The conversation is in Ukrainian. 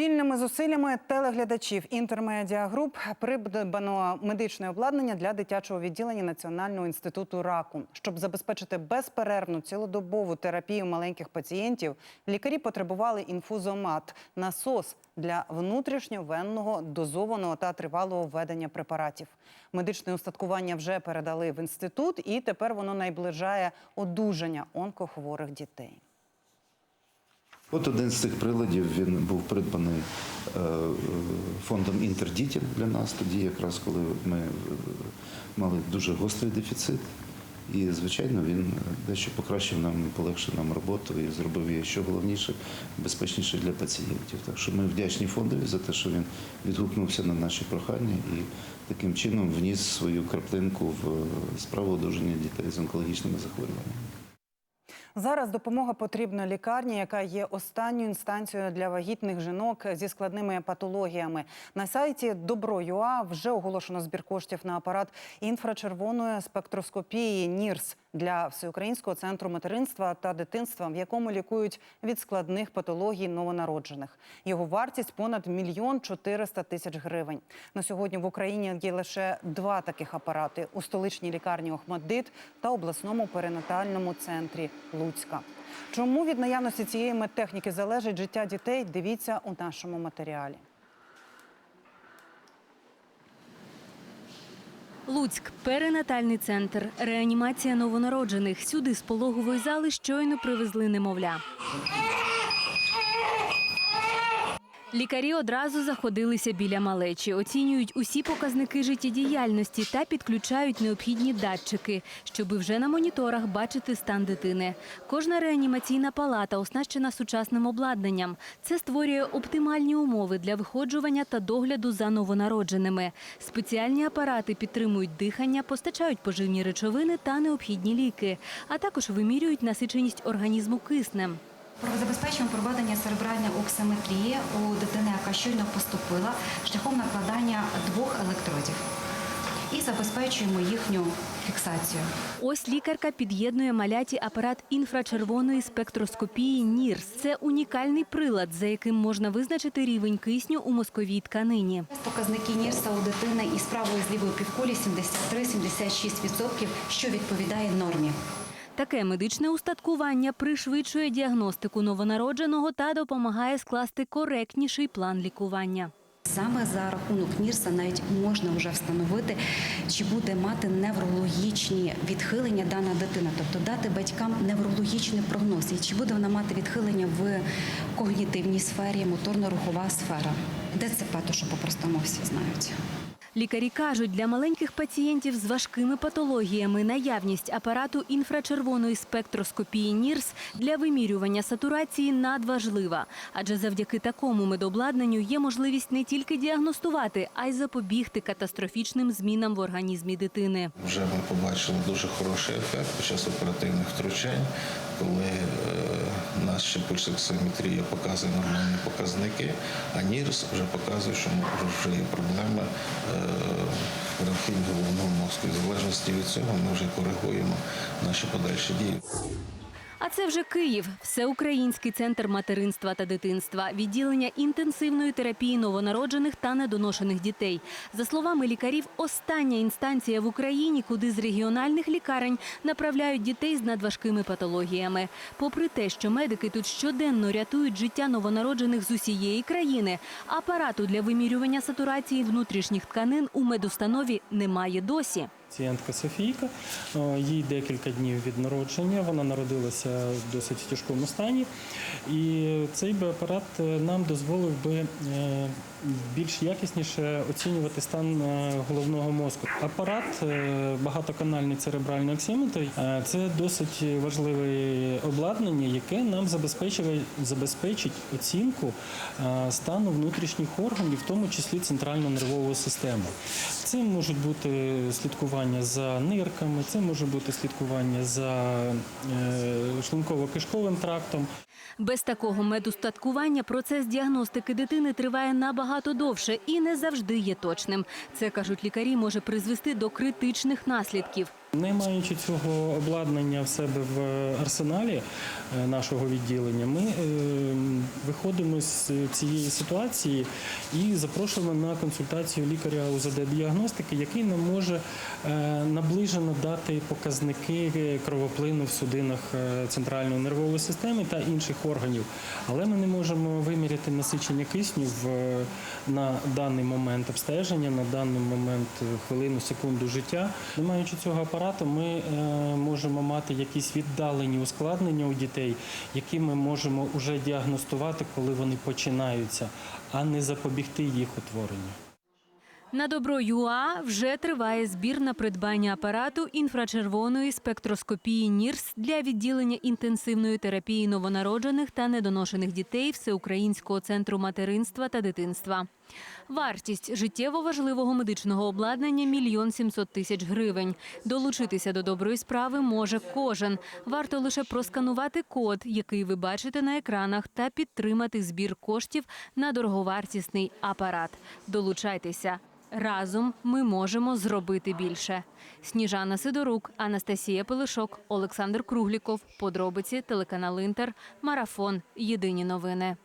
Спільними зусиллями телеглядачів інтермедіа груп придбано медичне обладнання для дитячого відділення Національного інституту раку. Щоб забезпечити безперервну цілодобову терапію маленьких пацієнтів, лікарі потребували інфузомат насос для внутрішньовенного дозованого та тривалого введення препаратів. Медичне устаткування вже передали в інститут, і тепер воно найближає одужання онкохворих дітей. От один з цих приладів він був придбаний е, фондом Інтердітів для нас тоді, якраз коли ми е, мали дуже гострий дефіцит. І, звичайно, він дещо покращив нам, полегшив нам роботу і зробив її, що головніше, безпечніше для пацієнтів. Так що ми вдячні фондові за те, що він відгукнувся на наші прохання і таким чином вніс свою краплинку в е, справу одужання дітей з онкологічними захворюваннями. Зараз допомога потрібна лікарні, яка є останньою інстанцією для вагітних жінок зі складними патологіями. На сайті Добро.ua вже оголошено збір коштів на апарат інфрачервоної спектроскопії НІРС для всеукраїнського центру материнства та дитинства, в якому лікують від складних патологій новонароджених. Його вартість понад мільйон чотириста тисяч гривень. На сьогодні в Україні є лише два таких апарати у столичній лікарні Охмаддит та обласному перинатальному центрі Луцька. Чому від наявності цієї медтехніки залежить життя дітей? Дивіться у нашому матеріалі. Луцьк, перинатальний центр, реанімація новонароджених. Сюди з пологової зали щойно привезли немовля. Лікарі одразу заходилися біля малечі, оцінюють усі показники життєдіяльності та підключають необхідні датчики, щоби вже на моніторах бачити стан дитини. Кожна реанімаційна палата оснащена сучасним обладнанням. Це створює оптимальні умови для виходжування та догляду за новонародженими. Спеціальні апарати підтримують дихання, постачають поживні речовини та необхідні ліки, а також вимірюють насиченість організму киснем. Забезпечуємо проведення церебральної оксиметрії у дитини, яка щойно поступила, шляхом накладання двох електродів. І забезпечуємо їхню фіксацію. Ось лікарка під'єднує маляті апарат інфрачервоної спектроскопії НІРС. Це унікальний прилад, за яким можна визначити рівень кисню у мозковій тканині. Показники НІРСа у дитини із правої з лівої півкулі 73-76%, що відповідає нормі. Таке медичне устаткування пришвидшує діагностику новонародженого та допомагає скласти коректніший план лікування. Саме за рахунок НІРСа навіть можна вже встановити, чи буде мати неврологічні відхилення дана дитина, тобто дати батькам неврологічний прогноз, і чи буде вона мати відхилення в когнітивній сфері, моторно-рухова сфера. ДЦП, то що по-простому всі знають. Лікарі кажуть, для маленьких пацієнтів з важкими патологіями наявність апарату інфрачервоної спектроскопії НІРС для вимірювання сатурації надважлива. Адже завдяки такому медобладнанню є можливість не тільки діагностувати, а й запобігти катастрофічним змінам в організмі дитини. Вже ми побачили дуже хороший ефект під час оперативних втручань, коли е, наша пульсоксиметрія показує нормальні показники, а НІРС вже показує, що вже є проблеми е, в головного мозку. В залежності від цього ми вже коригуємо наші подальші дії. А це вже Київ, всеукраїнський центр материнства та дитинства, відділення інтенсивної терапії новонароджених та недоношених дітей. За словами лікарів, остання інстанція в Україні, куди з регіональних лікарень направляють дітей з надважкими патологіями. Попри те, що медики тут щоденно рятують життя новонароджених з усієї країни, апарату для вимірювання сатурації внутрішніх тканин у медустанові немає досі. Пацієнтка Софійка, е, їй декілька днів від народження. Вона народилася в досить тяжкому стані, і цей би апарат е, нам дозволив би е, більш якісніше оцінювати стан головного мозку. Апарат багатоканальний церебральний оксиметр – це досить важливе обладнання, яке нам забезпечить оцінку стану внутрішніх органів, в тому числі центрально-нервової системи. Це можуть бути слідкування за нирками, це може бути слідкування за е, шлунково-кишковим трактом. Без такого медустаткування процес діагностики дитини триває набагато довше і не завжди є точним. Це кажуть лікарі, може призвести до критичних наслідків. Не маючи цього обладнання в себе в арсеналі е, нашого відділення, ми е, виходимо з цієї ситуації і запрошуємо на консультацію лікаря УЗД-діагностики, який нам може е, наближено дати показники кровоплину в судинах центральної нервової системи та інших органів. Але ми не можемо виміряти насичення кисню на даний момент обстеження, на даний момент хвилину, секунду життя. Не маючи цього апарату, ми е, можемо мати якісь віддалені ускладнення у дітей, які ми можемо вже діагностувати, коли вони починаються, а не запобігти їх утворенню. На добро ЮА вже триває збір на придбання апарату інфрачервоної спектроскопії НІРС для відділення інтенсивної терапії новонароджених та недоношених дітей Всеукраїнського центру материнства та дитинства. Вартість життєво важливого медичного обладнання – мільйон сімсот тисяч гривень. Долучитися до доброї справи може кожен. Варто лише просканувати код, який ви бачите на екранах, та підтримати збір коштів на дороговартісний апарат. Долучайтеся. Разом ми можемо зробити більше. Сніжана Сидорук, Анастасія Пилишок, Олександр Кругліков. Подробиці телеканал Інтер. Марафон. Єдині новини.